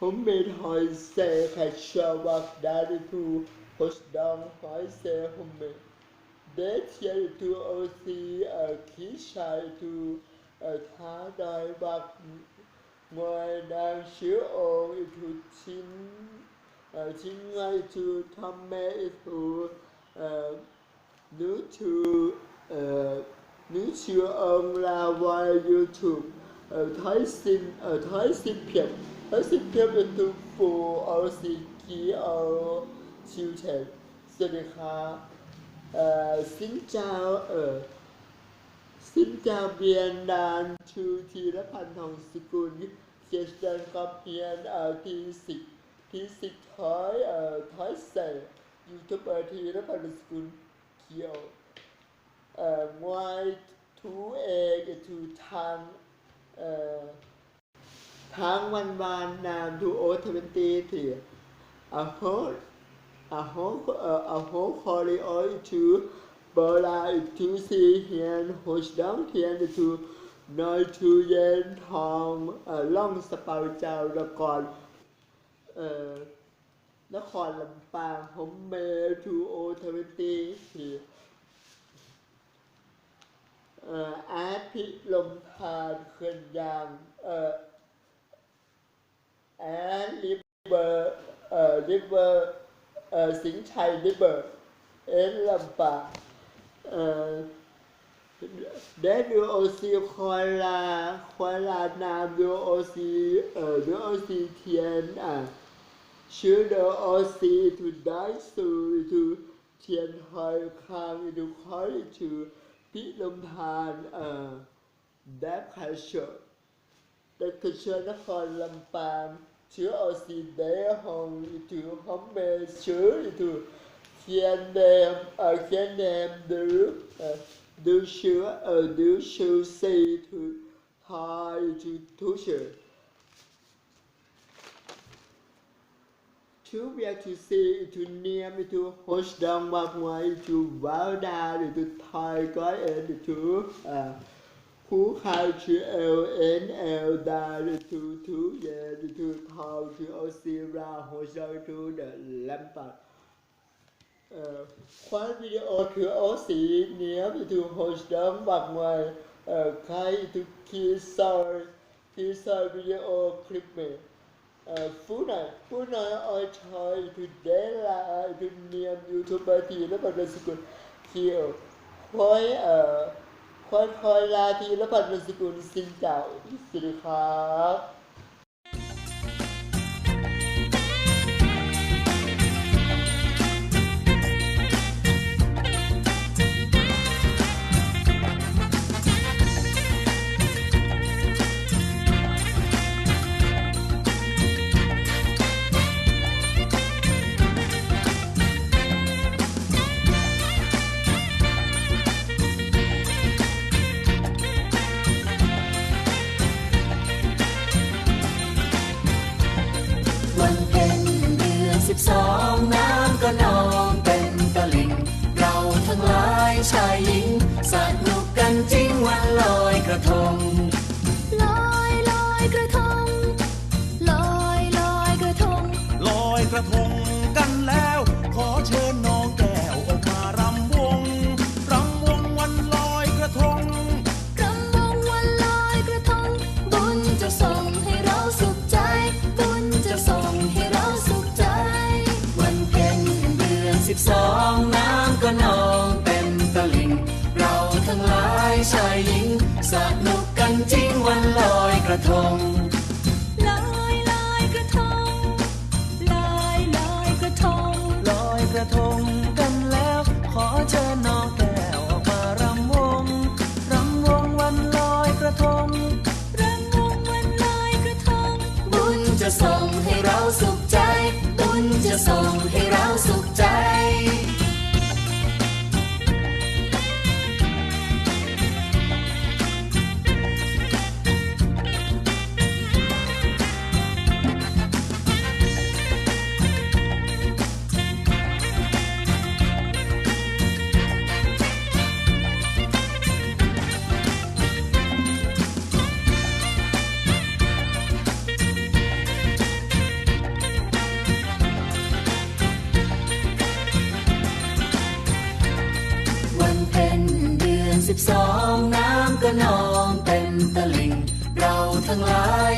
Hun biết hồi xe khách sơ bạc đã đi down Hốt đón hỏi xe hun biết Để xe đi thu ô xì ở khí sai thu Ở thá đài bạc Ngoài đàn xíu ô y thu chín Ở chín ngay thu thăm chưa ơn là qua YouTube ở Thái Sinh Thái Sinh Mexican เป็น for our city, our children. สวัสดีครัเอ่อสินเจ้าเอ่อสินเจ้าเบียนดานชูทีรพันธ์ทองสกุลเจสตันกับเบียนเอ่อทีสิกทีสิกถอยเอ่อถอยใส่ยูทูบเบอร์ทีรพันธ์สกุลเขียวเอ่อ ngoài thú ê cái thú เอ่อ ทางวันวานนามทูโอทเวนตีที่อาโฮอาโฮเอ่ออาโฮคอริโอทู Bờ lại chú si hiền hồi đóng hiền chú nói chú yên thong ở long sà bào chào là còn ờ nó còn làm pàng hôm mê chú ô thơ bên tì thì ờ á and river uh, river uh, Sing Chai River in Lampa. Uh, then you also Kuala Kuala Nam you also uh, you also Tian uh, should also to dance to to Tian Hoi Khang to call to Pit Long Than uh, that culture. That culture of Kuala Lumpur. chứ ở xì đế hồng thì thử hóng bê chứ thì thử khen em ở khen đem đứa ờ, đứa sữa ở ờ, đứa sư si thử hai thử thú sự. Thứ bia thứ si thứ niêm thứ hốt đông bạc ngoài thứ vào đà thứ thay cái thứ à Phú khai chữ eo en eo da rư thu thú dê rư thu thao chữ ô si ra hồ sơ ờ, thu đờ lâm bạc khoán video thứ o sĩ nếu rư hồ sơ bạc ngoài. Ờ, khai thu kia sau kia sau video clip mình ờ, phú này phú này ôi trời thì để là ai thì youtube youtuber thì nó bằng đơn sự kiện hiểu khói ở คอยคอยลาทีและพันรสกุลสินเจ้าสวัสดีครับายชายหญิงสนุกกันจริงวันลอยกระทงลอยลอยกระทงลอยลอยกระทงลอยกระทงกันแล้วขอเชิญน้องแก้วออกมารำวงรำวงวันลอยกระทงรำวงวันลอยกระทงบุญจะส่งให้เราสุขใจบุญจะส่ง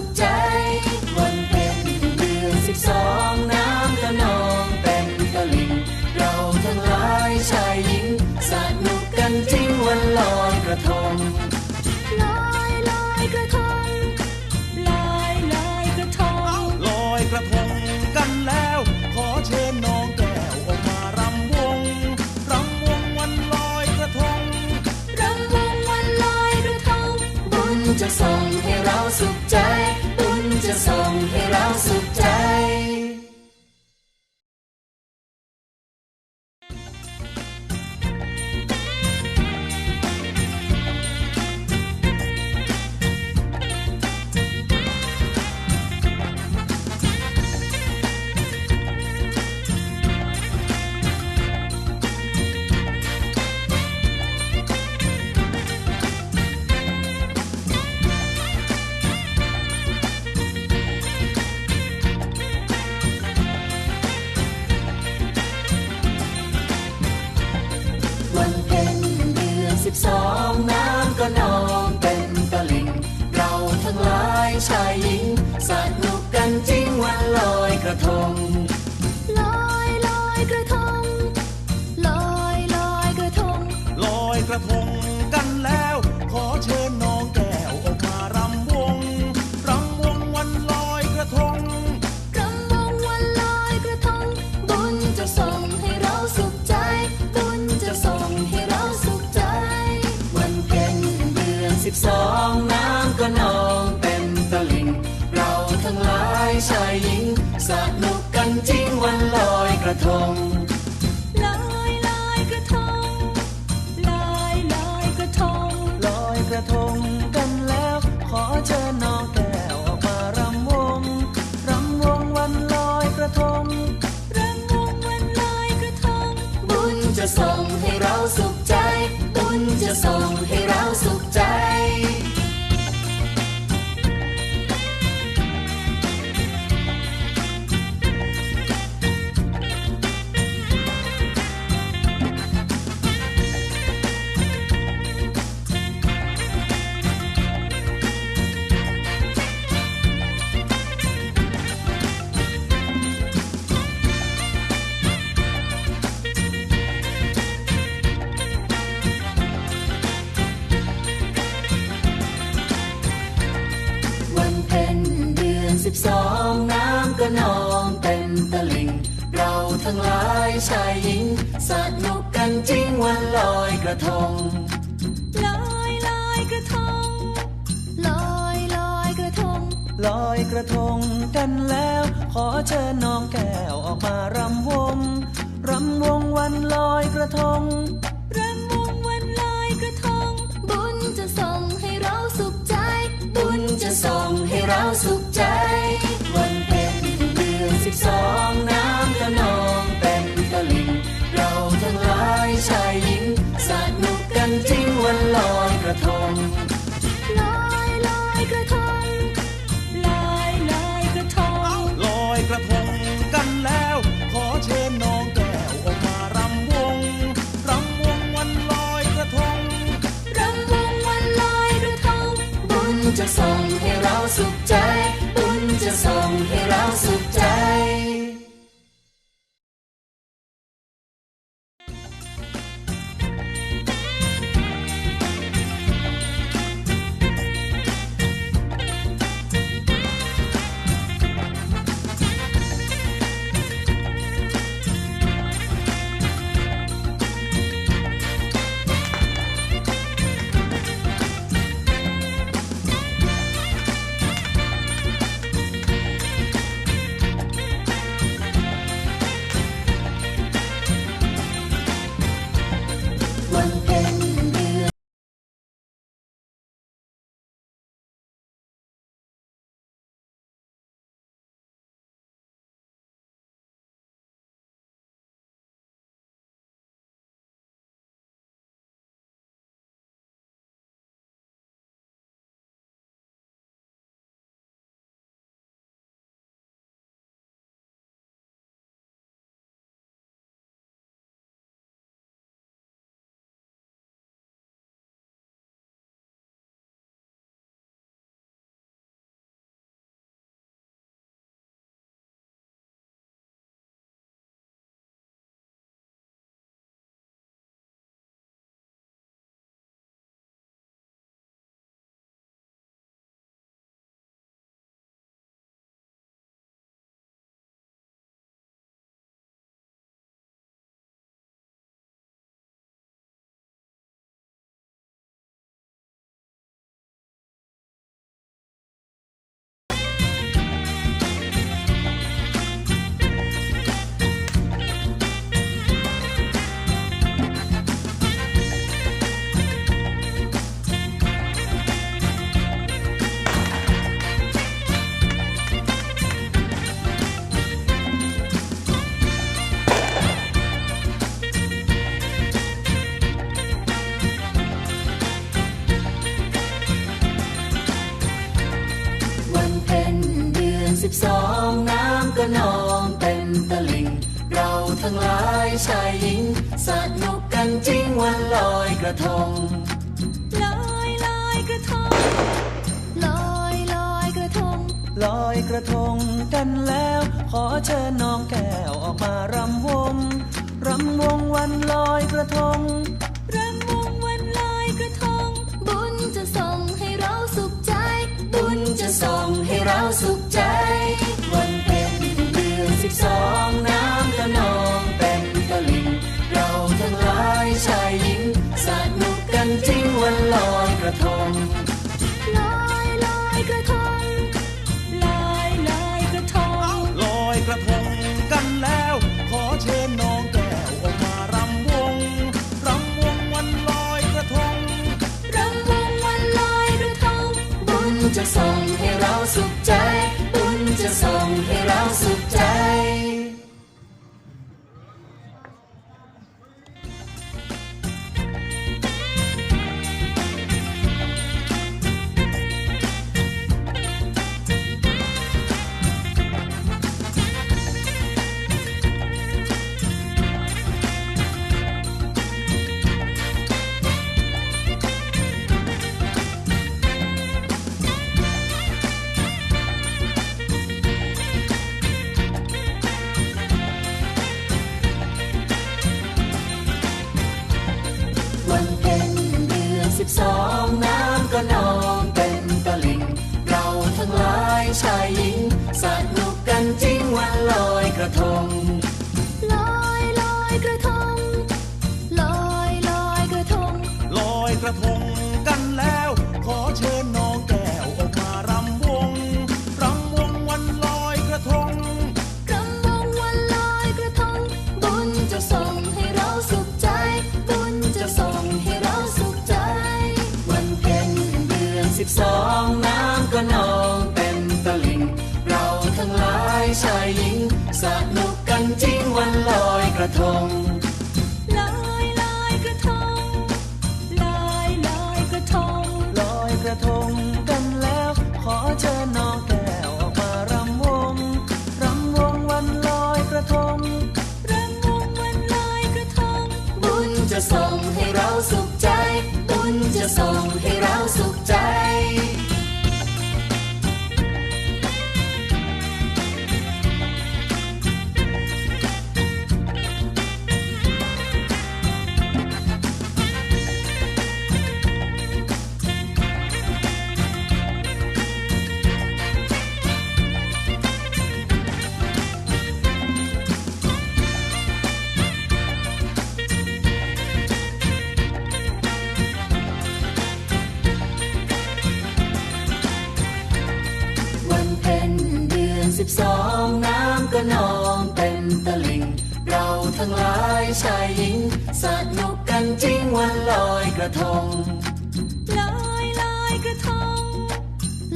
ข ระทง ลอยลอยกระทง ลอยลอยกระทง ลอยกระทงกันแล้ว ขอเชิญน้องแก้วออกมารำวง รำวงวันลอยกระทงรำวงวันลอยกระทง บุญจะส่งให้เราสุขใจ บุญจะส่งให้เราสุขใจ วันเพ็ญเดือนสิบสอง สนุกกันจริงวันลอยกระทง ชายหญิงสนุกกันจริงวันลอยกระทง ลอยลอยกระทง ลอยลอยกระทง ลอยกระทงกันแล้ว ขอเชิญน้องแก้วออกมารำวง รำวงวันลอยกระทง ง กระทงลอยลอยกระทงลอยลอยกระทงลอยกระทงกันแล้ว ขอเชิญน้องแก้วออกมารำวงรำวงวันลอยกระทงรำวงวันลอยกระทง บุญจะส่งให้เราสุขใจ บุญจะส่งให้เราสุข 通。 ระทงลอยลอยกระทง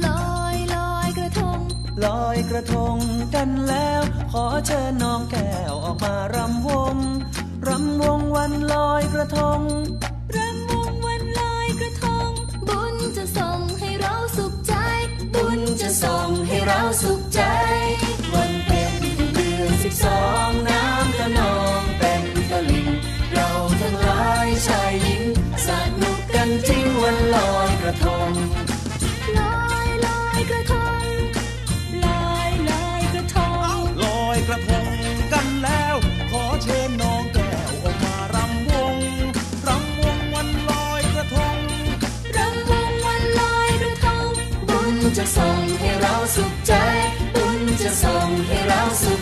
ลอยลอยกระทงลอยกระทงกันแล้ว ขอเชิญน้องแก้วออกมารำวงรำวงวันลอยกระทง ใจบุญจะส่งให้เราสู่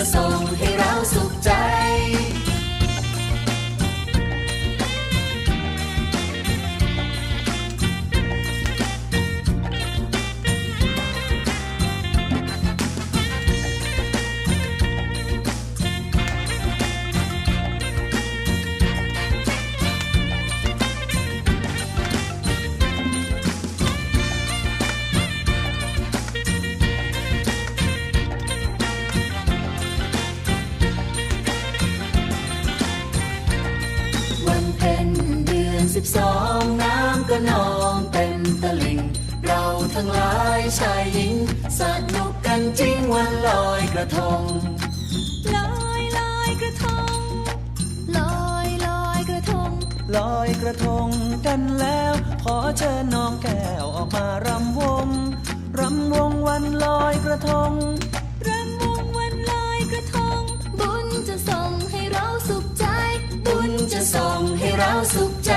your soul. กระทงลอยลอยกระทงลอยลอยกระทง ลอยกระทงกันแล้ว ขอเชิญน้องแก้วออกมารำวงรำวงวันลอยกระทงรำวงวันลอยกระทง บุญจะส่งให้เราสุขใจ บุญจะส่งให้เราสุขใจ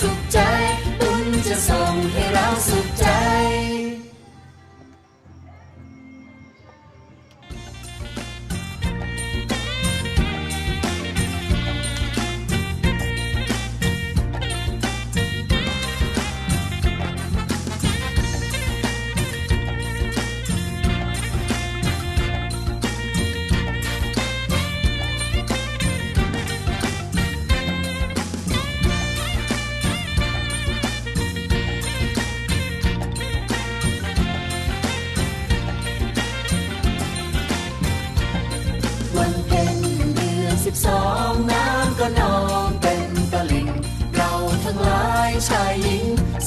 สุขใจ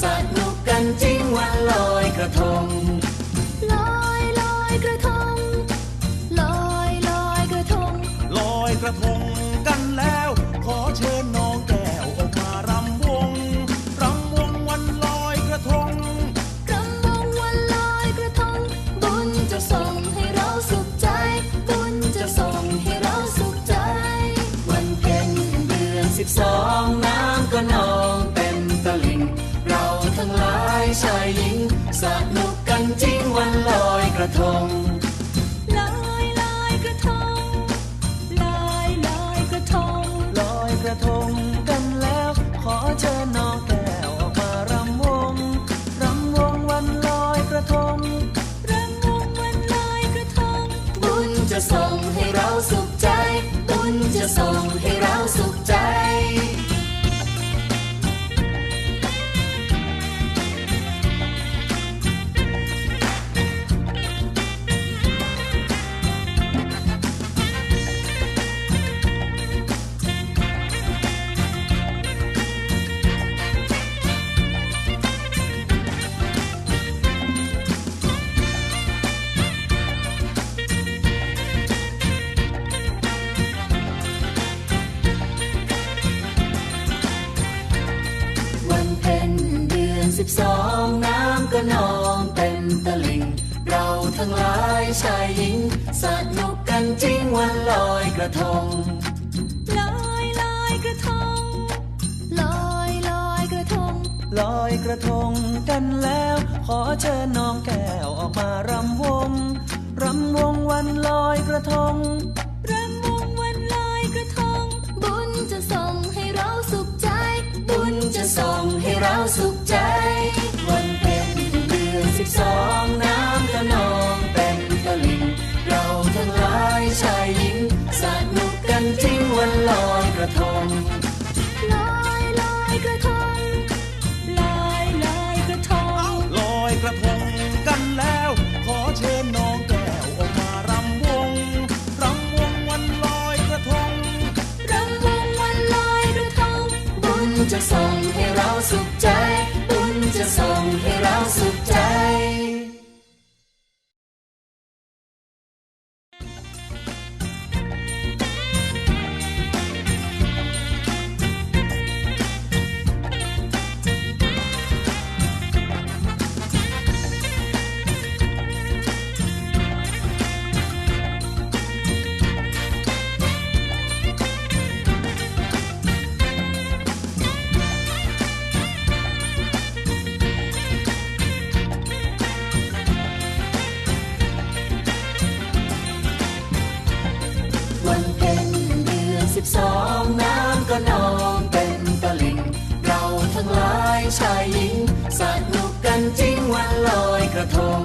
สนุกกันจริงวันลอยกระทง ลอยลอยกระทง ลอยลอยกระทง ลอยกระทง สนุกกันจริงวันลอยกระทงลอยลอยกระทงลอยลอยกระทงลอยกระทงกันแล้ว ขอเชิญน้องแก้วมารำวงรำวงวันลอยกระทงรำวงวันลอยกระทงบุญจะส่งให้เราสุขใจ บุญจะส่งให้ กระทงกันแล้ว ขอเชิญน้องแก้วออกมารำวง รำวงวันลอยกระทง รำวงวันลอยกระทง บุญจะส่งให้เราสุขใจ บุญจะส่งให้เราสุขใจ วันเพ็ญเดือนสิบสองน้ำก็นองเต็มตลิ่งเราทั้งหลายชายหญิงสนุกกันจริงวันลอยกระทง สุขใจ ลอยกระทง